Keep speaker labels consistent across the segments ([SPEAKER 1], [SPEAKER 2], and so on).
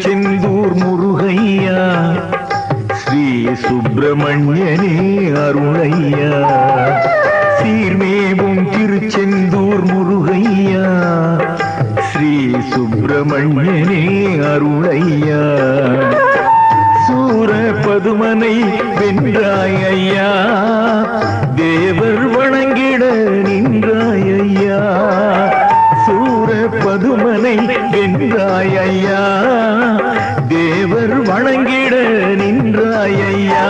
[SPEAKER 1] திருச்செந்தூர் முருகையா ஸ்ரீ சுப்பிரமணியனே அருளையா. சீர்மேவும் திருச்செந்தூர் முருகையா ஸ்ரீ சுப்பிரமணியனே அருளையா. சூர பதுமனை வென்றாய் ஐயா. பதுமனை வென்றாய் ஐயா தேவர் வணங்கிட நின்றாய் ஐயா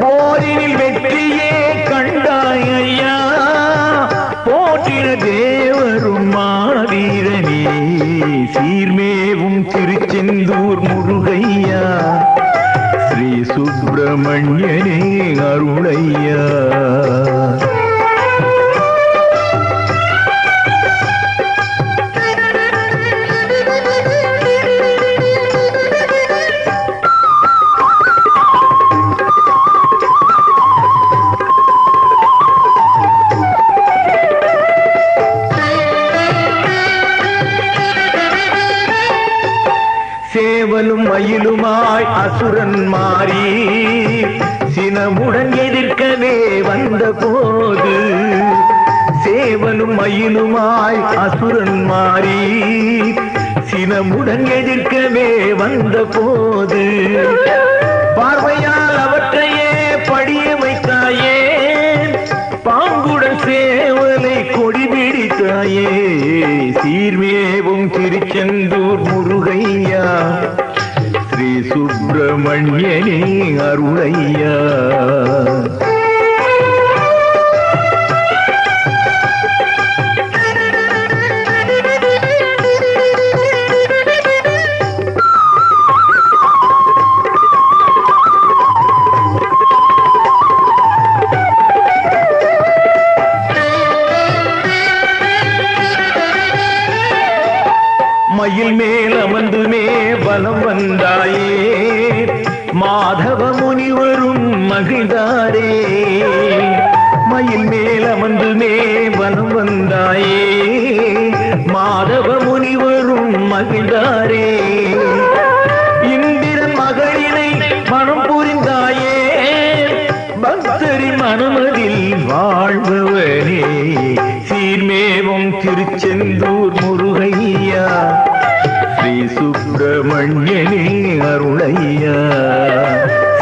[SPEAKER 1] போரினில் வெற்றியே கண்டாய் ஐயா போற்றின தேவரும் மாவீரனே. சீர்மேவும் திருச்செந்தூர் முருகையா. சேவலும் மயிலுமாய் அசுரன் மாறி சினமுடன் எதிர்க்கவே வந்த போது சேவலும் மயிலுமாய் அசுரன் மாறி சினமுடன் எதிர்க்கவே வந்த போது பார்வையால் தாயே சீர்மேவும் திருச்செந்தூர் முருகையா. ஸ்ரீ சுப்பிரமணியனே அருளையா. மயில் மேல் அமர்ந்துமே வலம் வந்தாயே. மாதவ முனிவரும் மகிழ்ந்தாரே. மயில் மேல் அமர்ந்துமே வலம் வந்தாயே. மாதவ முனிவரும் மகிழ்ந்தாரே. இந்திரன் மகளினை மனம் புரிந்தாயே. பக்தரின் மனமதில் வாழ்பவனே. சீர்மேவும் திருச்செந்தூர் முருகையா. ஸ்ரீ சுப்பிரமணியனே அருளையா.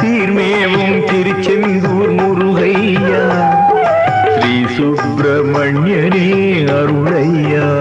[SPEAKER 1] சீர்மேவும் திருச்செந்தூர் முருகையா. ஸ்ரீ சுப்பிரமணியனே அருளையா.